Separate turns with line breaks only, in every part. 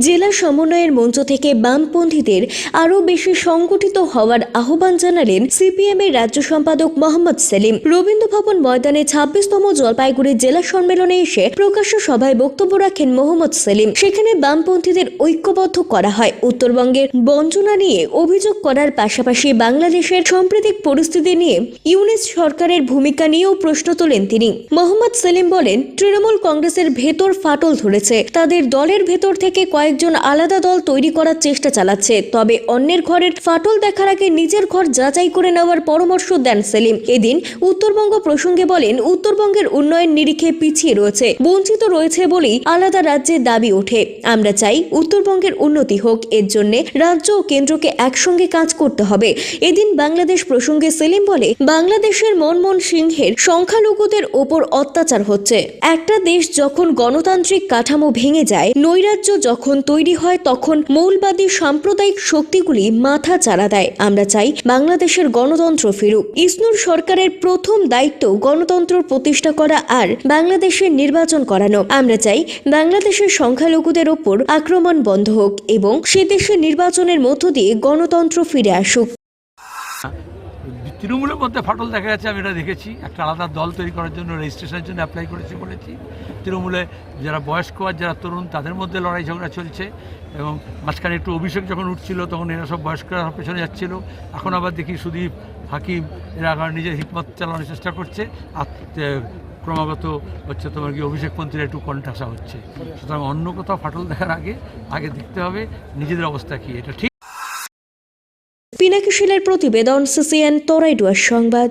জেলা সমন্বয়ের মঞ্চ থেকে বামপন্থীদের আরও বেশি সংগঠিত হওয়ার আহ্বান জানালেন সিপিএম এর রাজ্য সম্পাদক মোহাম্মদ সেলিম। রবীন্দ্র ভবন ময়দানে ছাব্বিশতম জলপাইগুড়ি জেলা সম্মেলনে এসে প্রকাশ্য সভায় বক্তব্য রাখেন মোহাম্মদ সেলিম। সেখানে বামপন্থীদের ঐক্যবদ্ধ করা হয়। উত্তরবঙ্গের বঞ্চনা নিয়ে অভিযোগ করার পাশাপাশি বাংলাদেশের সাম্প্রতিক পরিস্থিতি নিয়ে ইউনিস সরকারের ভূমিকা নিয়েও প্রশ্ন তোলেন তিনি। মোহাম্মদ সেলিম বলেন, তৃণমূল কংগ্রেসের ভেতর ফাটল ধরেছে। তাদের দলের ভেতর থেকে কয়েকজন আলাদা দল তৈরি করার চেষ্টা চালাচ্ছে, তবে অন্যের ঘরের ফাটল দেখার আগে নিজের ঘর যাচাই করে নেওয়ার পরামর্শ দেন সেলিম। এদিন উত্তরবঙ্গ প্রসঙ্গে বলেন, উত্তরবঙ্গের উন্নয়ন নিরিখে পিছিয়ে রয়েছে, বঞ্চিত রয়েছে বলেই আলাদা রাজ্যের দাবি ওঠে। আমরা চাই উত্তরবঙ্গের উন্নতি হোক, এর জন্য রাজ্য ও কেন্দ্রকে একসঙ্গে কাজ করতে হবে। এদিন বাংলাদেশ প্রসঙ্গে সেলিম বলে, বাংলাদেশের মনমোহন সিংহের সংখ্যালঘুদের ওপর অত্যাচার হচ্ছে। একটা দেশ যখন গণতান্ত্রিক কাঠামো ভেঙে যায়, নৈরাজ্য যখন তৈরি হয়, তখন মৌলবাদী সাম্প্রদায়িক শক্তিগুলি মাথা চারা দেয়। আমরা চাই বাংলাদেশের গণতন্ত্র ফিরুক। ইসনুর সরকারের প্রথম দায়িত্ব গণতন্ত্র প্রতিষ্ঠা করা আর বাংলাদেশের নির্বাচন করানো। আমরা চাই বাংলাদেশের সংখ্যালঘুদের ওপর আক্রমণ বন্ধ হোক এবং সে দেশের নির্বাচনের মধ্য দিয়ে গণতন্ত্র ফিরে আসুক।
তৃণমূলের মধ্যে ফাটল দেখা যাচ্ছে, আমি এটা দেখেছি। একটা আলাদা দল তৈরি করার জন্য রেজিস্ট্রেশনের জন্য অ্যাপ্লাই করেছি বলেছি। তৃণমূলে যারা বয়স্ক আর যারা তরুণ, তাদের মধ্যে লড়াই ঝগড়া চলছে এবং মাঝখানে একটু অভিষেক যখন উঠছিল, তখন এরা সব বয়স্করা পেছনে যাচ্ছিল। এখন আবার দেখি সুদীপ, হাকিম, এরা আবার নিজের হিকমত চালানোর চেষ্টা করছে। আর ক্রমাগত হচ্ছে তোমার কি অভিষেকপন্থীরা একটু কণ্ঠাসা হচ্ছে। সুতরাং অন্য কোথাও ফাটল দেখার আগে আগে দেখতে হবে, নিজেদের অবস্থা কি, এটা ঠিক
পিনাকি শিলের প্রতিবেদন সিসিএন তরাইডুয়ার সংবাদ।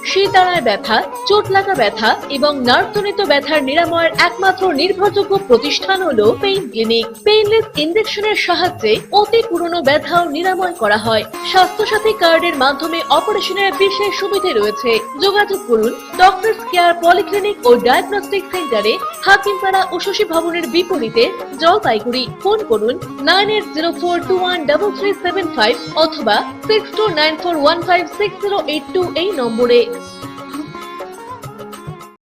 শিরদাঁড়ায় ব্যথা, চোট লাগা ব্যথা এবং নার্ভজনিত ব্যথার নিরাময়ের একমাত্র নির্ভরযোগ্য প্রতিষ্ঠান হলো পেইন ক্লিনিক। পেইনলেস ইনজেকশনের সাহায্যে অতি পুরনো ব্যথাও নিরাময় করা হয়। স্বাস্থ্যসাথী কার্ডের মাধ্যমে অপারেশনের বিশেষ সুবিধে রয়েছে। যোগাযোগ করুন ডক্টর কেয়ার পলিক্লিনিক ও ডায়াগনস্টিক সেন্টারে হাকিমপাড়া ও শশী ভবনের বিপরীতে জলপাইগুড়ি। ফোন করুন nine eight zero four two one double three seven five অথবা six two nine four one five six zero eight two এই নম্বরে। things.